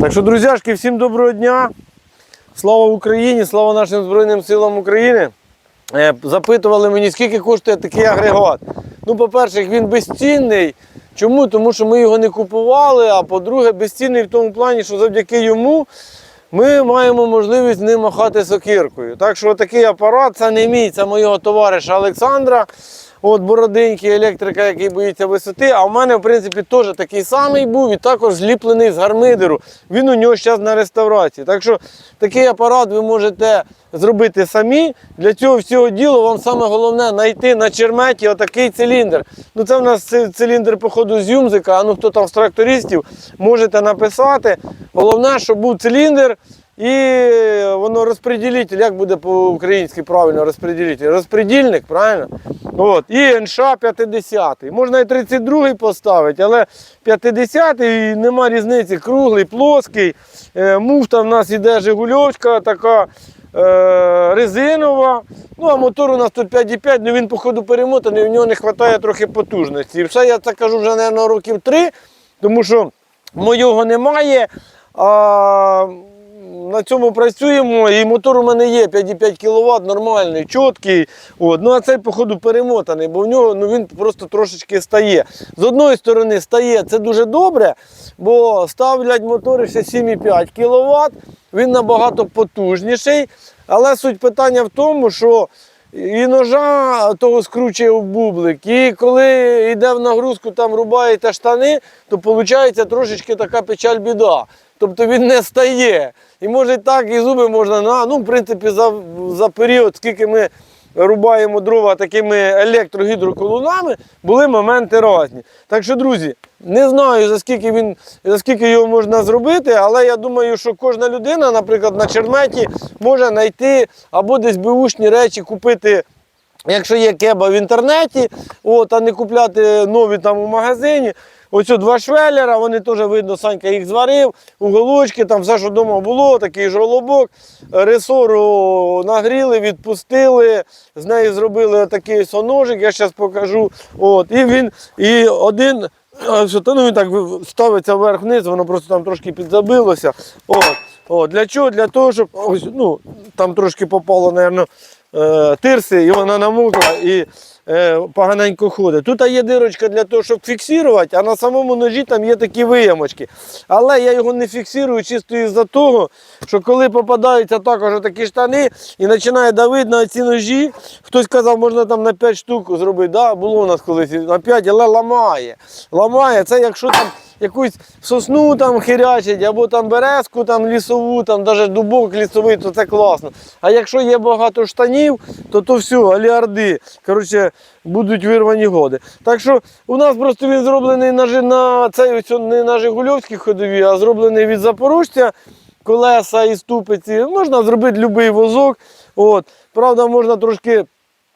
Так що, друзяшки, всім доброго дня. Слава Україні, слава нашим Збройним силам України. Е, Запитували мені, скільки коштує такий агрегат. Ну, по-перше, він безцінний. Чому? Тому що ми його не купували, а по-друге, безцінний в тому плані, що завдяки йому ми маємо можливість ним махати сокиркою. Так що такий апарат це не мій, це моєго товариша Олександра. От бороденький електрика, який боїться висоти. А в мене, в принципі, теж такий самий був і також зліплений з гармидеру. Він у нього зараз на реставрації. Так що такий апарат ви можете зробити самі. Для цього всього ділу вам саме головне знайти на черметі отакий циліндр. Ну це в нас циліндр, походу, з юмзика, а ну хто там з трактористів, можете написати. Головне, щоб був циліндр. І воно розпреділитель, як буде по-українськи правильно розпреділитель? Розпредільник, правильно? От. І НШ 50. Можна і 32 поставити, але 50 і нема різниці. Круглий, плоский. Е, Муфта в нас іде Жигульовська, така е, резинова. Ну, а мотор у нас тут 5,5, ну він, походу, перемотаний, в нього не вистачає трохи потужності. І все я це кажу вже, мабуть, років 3, тому що моєго немає. А на цьому працюємо, і мотор у мене є 5,5 кВт, нормальний, чіткий. От. Ну а цей, походу, перемотаний, бо в нього ну, він просто трошечки стає. З одної сторони стає це дуже добре, бо ставлять мотори ще 7,5 кВт, він набагато потужніший. Але суть питання в тому, що і ножа того скручує в бублик. І коли йде в нагрузку, там рубаєте штани, то виходить трошечки така печаль біда. Тобто він не стає. І може так, і зуби можна на, ну, в принципі, за, за період, скільки ми рубаємо дрова такими електрогідроколунами, були моменти різні. Так що, друзі, не знаю, за скільки він, за скільки його можна зробити, але я думаю, що кожна людина, наприклад, на черметі може знайти або десь беушні речі купити. Якщо є кеба в інтернеті, от, а не купляти нові там у магазині. Ось о два швеллера, вони теж видно, Санька їх зварив, уголочки, там все, що вдома було, такий жолобок. Ресору нагріли, відпустили, з неї зробили такий соножик, я зараз покажу. От, і він, і один, ну, він так ставиться вверх-вниз, воно просто там трошки підзабилося. От, от, для чого? Для того, щоб ось, ну, там трошки попало, мабуть, е, тирси, і вона намокла і е, поганенько ходить. Тут є дирочка для того, щоб фіксувати, а на самому ножі там є такі виямочки. Але я його не фіксую чисто із-за того, що коли попадаються також такі штани і починає давити на ці ножі, хтось казав, можна там на 5 штук зробити. Да, було у нас колись на 5, але ламає. Ламає. Це якщо там якусь сосну там хирячить, або там березку там лісову, там навіть дубок лісовий, то це класно. А якщо є багато штанів, то то все, аліарди. Коротше, будуть вирвані годи. Так що у нас просто він зроблений на, на цей не на Жигульовській ходові, а зроблений від запорожця. Колеса і ступиці. Можна зробити будь-який возок. От. Правда, можна трошки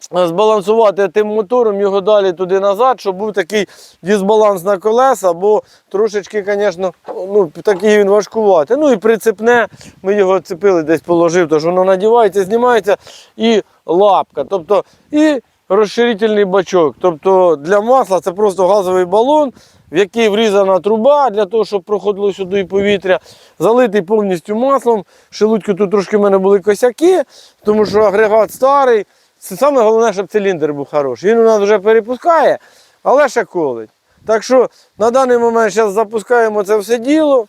збалансувати тим мотором його далі туди назад, щоб був такий дисбаланс на колеса, бо трошечки, звісно, ну, такий він важкуватий. Ну і прицепне, ми його цепили, десь положив, тож воно надівається, знімається і лапка. Тобто і розширительний бачок. Тобто для масла це просто газовий балон, в який врізана труба для того, щоб проходило сюди повітря, залитий повністю маслом. Шелудьку тут трошки в мене були косяки, тому що агрегат старий. Це саме головне, щоб циліндр був хороший. Він у нас вже перепускає, але ще колить. Так що на даний момент зараз запускаємо це все діло,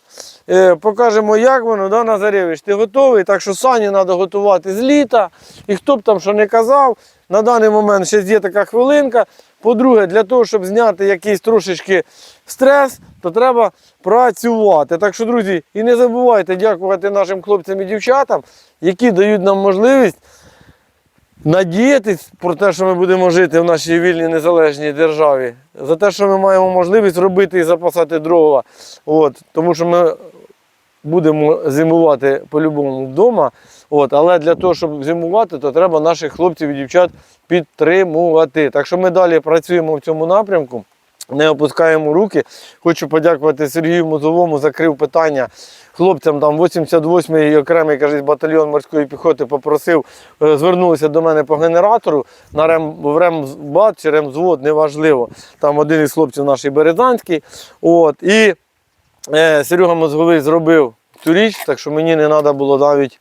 е, покажемо, як воно. Да, Назаревич, ти готовий. Так що сані треба готувати з літа. І хто б там що не казав, на даний момент ще є така хвилинка. По-друге, для того, щоб зняти якийсь трошечки стрес, то треба працювати. Так що, друзі, і не забувайте дякувати нашим хлопцям і дівчатам, які дають нам можливість надіятись про те, що ми будемо жити в нашій вільній незалежній державі, за те, що ми маємо можливість робити і запасати дрова. От, тому що ми будемо зимувати по-любому вдома. От, але для того, щоб зимувати, то треба наших хлопців і дівчат підтримувати. Так що ми далі працюємо в цьому напрямку. Не опускаємо руки. Хочу подякувати Сергію Мозовому, закрив питання хлопцям там 88-й окремий кажуть, батальйон морської піхоти попросив, е, звернулися до мене по генератору на рем, в рембат чи ремзвод, неважливо. Там один із хлопців наш Березанський. От, і е, Серега Мозговий зробив цю річ, так що мені не треба було навіть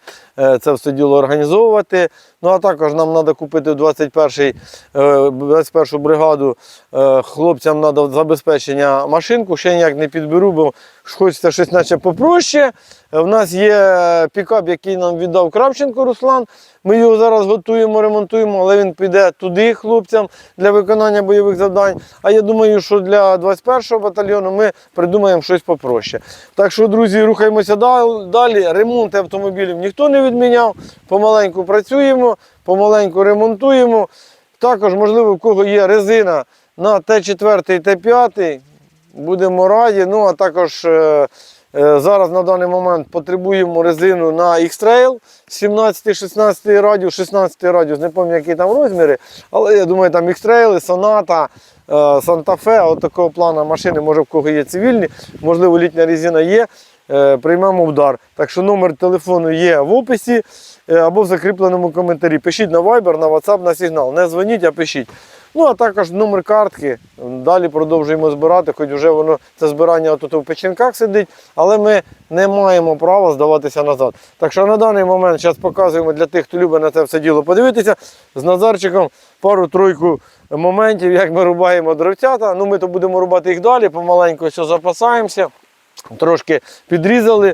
це все діло організовувати. Ну а також нам треба купити 21 е, 21 бригаду е, хлопцям треба забезпечення машинку. Ще ніяк не підберу, бо хочеться щось наче попроще. У нас є пікап, який нам віддав Кравченко Руслан. Ми його зараз готуємо, ремонтуємо, але він піде туди хлопцям для виконання бойових завдань. А я думаю, що для 21-го батальйону ми придумаємо щось попроще. Так що, друзі, рухаємося далі. Ремонт автомобілів ніхто не відміняв. Помаленьку працюємо, помаленьку ремонтуємо. Також, можливо, в кого є резина на Т4 Т5, будемо раді. Ну, а також е, е, зараз на даний момент потребуємо резину на X-Trail 17-16 радіус, 16 радіус, не пам'ятаю, які там розміри, але я думаю, там X-Trail, Sonata, е, Fe, от такого плану машини, може в кого є цивільні, можливо, літня резина є. Е, Приймемо удар. Так що номер телефону є в описі е, або в закріпленому коментарі. Пишіть на Viber, на WhatsApp, на сигнал. Не дзвоніть, а пишіть. Ну, а також номер картки. Далі продовжуємо збирати, хоч вже воно це збирання тут в печінках сидить, але ми не маємо права здаватися назад. Так що на даний момент зараз показуємо для тих, хто любить на це все діло подивитися. З Назарчиком пару-тройку моментів, як ми рубаємо дровцята. Ну, ми то будемо рубати їх далі, помаленьку все запасаємося. Трошки підрізали,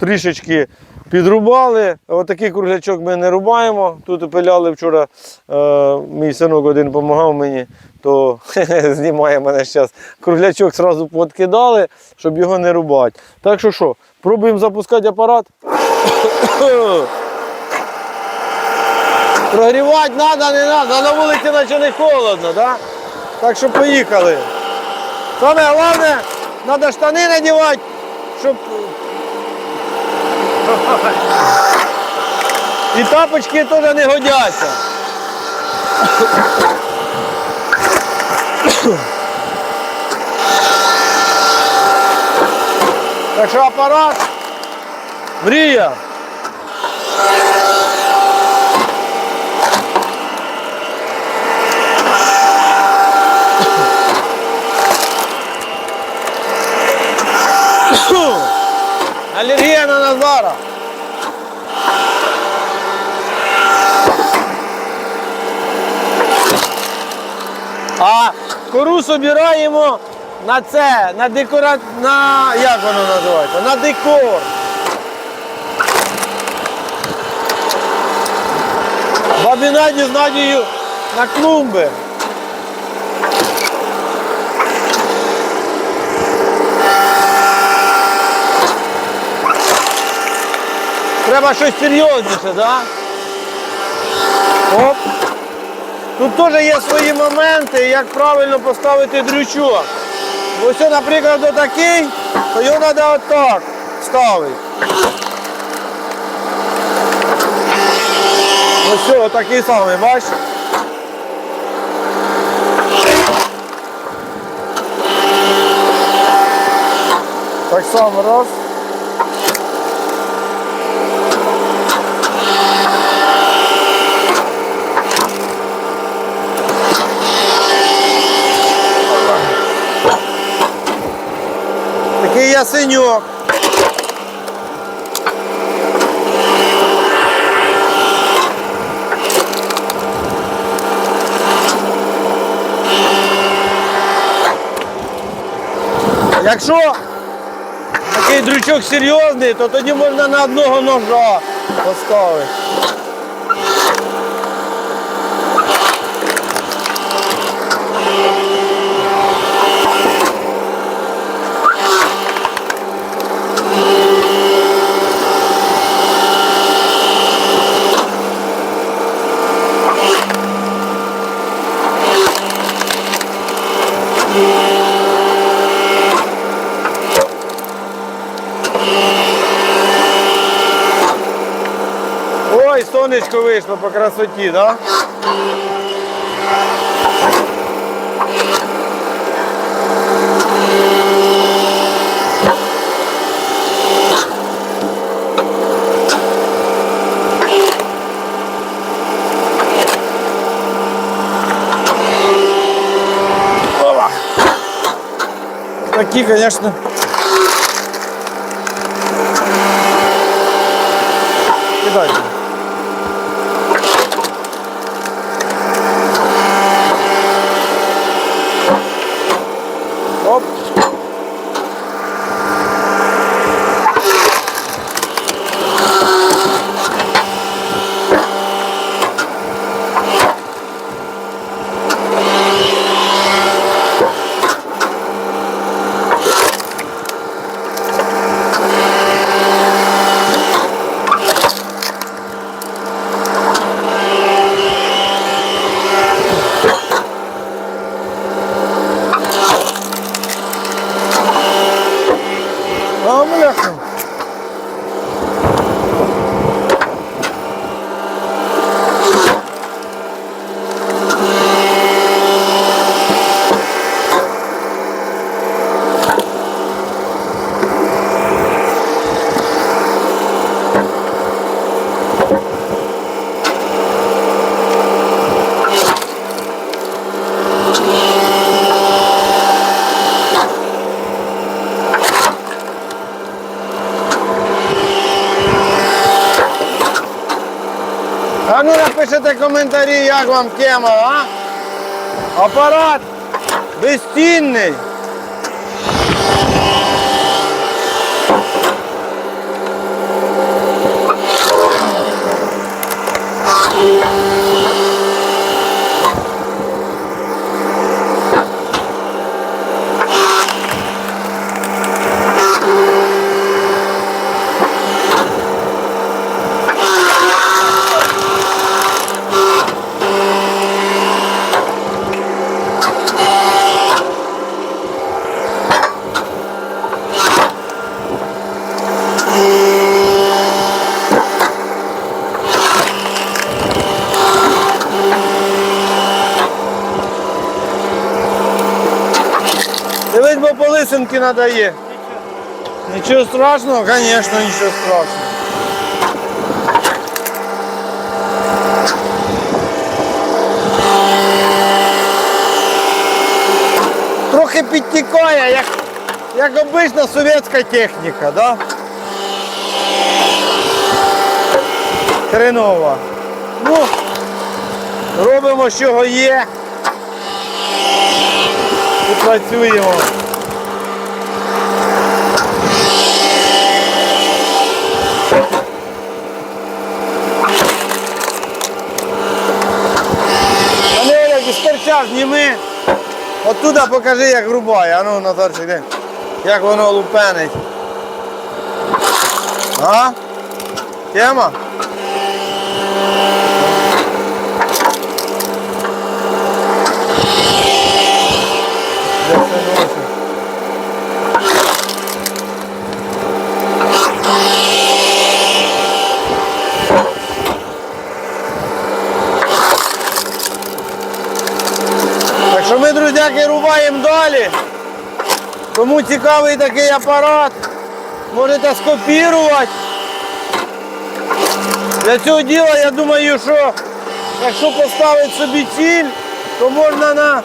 трішечки підрубали. Отакий круглячок ми не рубаємо. Тут пиляли вчора, е, мій синок один допомагав мені, то знімає мене зараз. Круглячок одразу подкидали, щоб його не рубати. Так що що, пробуємо запускати апарат. Прогрівати треба, не треба. На вулиці наче не холодно, да? так що поїхали. Саме головне, треба штани надівати, щоб. І тапочки теж не годяться. Так що апарат. Мрія. Алергія на Назара. А кору собираємо на це, на декора... на як воно називається? На декор. Бабі Наді з Надією на клумби. Треба щось серйозніше, так? Да? Оп. Тут теж є свої моменти, як правильно поставити дрючок. Ось, наприклад, отакий, то його треба отак ставити. Ось отакий самий, бачиш? Так само раз. Такий ясеньок. Якщо такий дрючок серйозний, то тоді можна на одного ножа поставити. сонечко вийшло по красоті, да? Опа. Такі, звісно. обов'язково. Ну коментарі, як вам тема, а? Апарат безцінний. Дивись, бо лисинки надає. Нічого страшного, звісно, нічого страшного. Трохи підтікає, як, як обична совєтська техніка, да? Хренова. Ну, робимо, чого є. І працюємо. Оттуда покажи, як рубає. ну, Назарчик, де. Як воно лупенить. А? Тема? Де це носить? Так ми, друзяки, рубаємо далі. Кому цікавий такий апарат, можете скопірувати. Для цього діла, я думаю, що якщо поставити собі ціль, то можна на,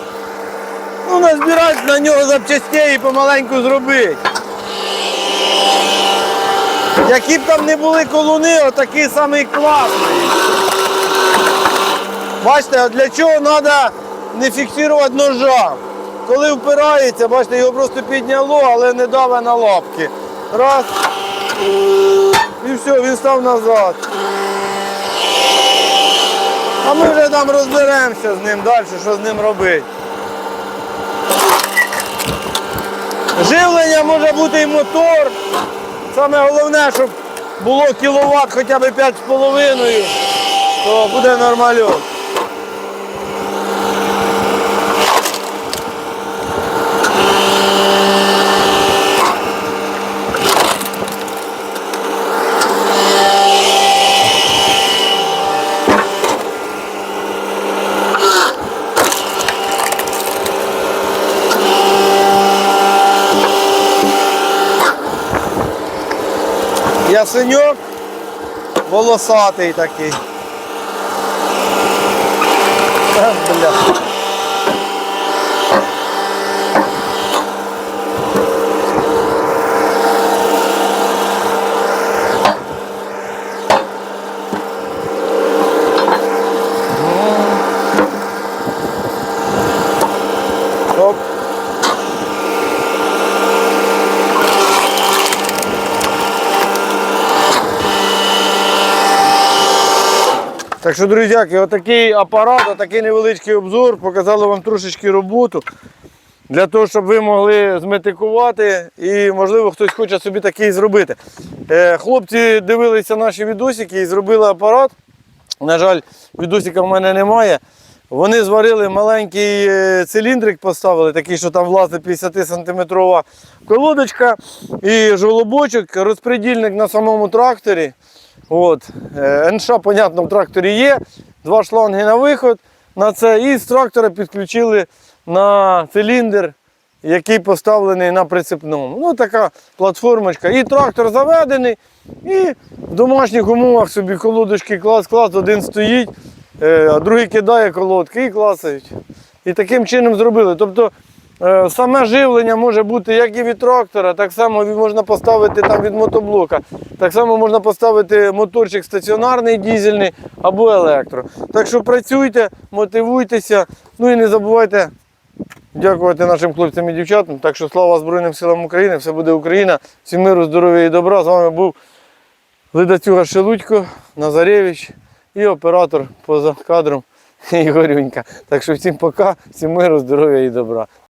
ну, назбирати на нього запчастей і помаленьку зробити. Які б там не були колуни, отакий самий класний. Бачите, для чого треба не фіксувати ножа. Коли впирається, бачите, його просто підняло, але не даве на лапки. Раз. І все, він став назад. А ми вже там розберемося з ним далі, що з ним робити. Живлення може бути і мотор. Саме головне, щоб було кіловат хоча б 5,5, то буде нормальок. Ясеньок волосатий такий. Бля. Так що, друзяки, отакий апарат, отакий невеличкий обзор, показали вам трошечки роботу. Для того, щоб ви могли зметикувати і, можливо, хтось хоче собі такий зробити. Е, хлопці дивилися наші відосики і зробили апарат. На жаль, відосика в мене немає. Вони зварили маленький е, циліндрик, поставили, такий, що там влазить 50 сантиметрова колодочка і жолобочок, розпредільник на самому тракторі. От. Е, НШ, понятно, в тракторі є. Два шланги на виход на це. І з трактора підключили на циліндр, який поставлений на прицепному. Ну, така платформочка. І трактор заведений, і в домашніх умовах собі колодочки клас-клас, один стоїть, е, а другий кидає колодки і класають. І таким чином зробили. Тобто саме живлення може бути як і від трактора, так само можна поставити там від мотоблока. Так само можна поставити моторчик стаціонарний, дізельний або електро. Так що працюйте, мотивуйтеся, ну і не забувайте дякувати нашим хлопцям і дівчатам. Так що слава Збройним силам України, все буде Україна. Всім миру, здоров'я і добра. З вами був Ледацюга Шелудько, Назаревич і оператор поза кадром Ігорюнька. Так що всім пока, всім миру, здоров'я і добра.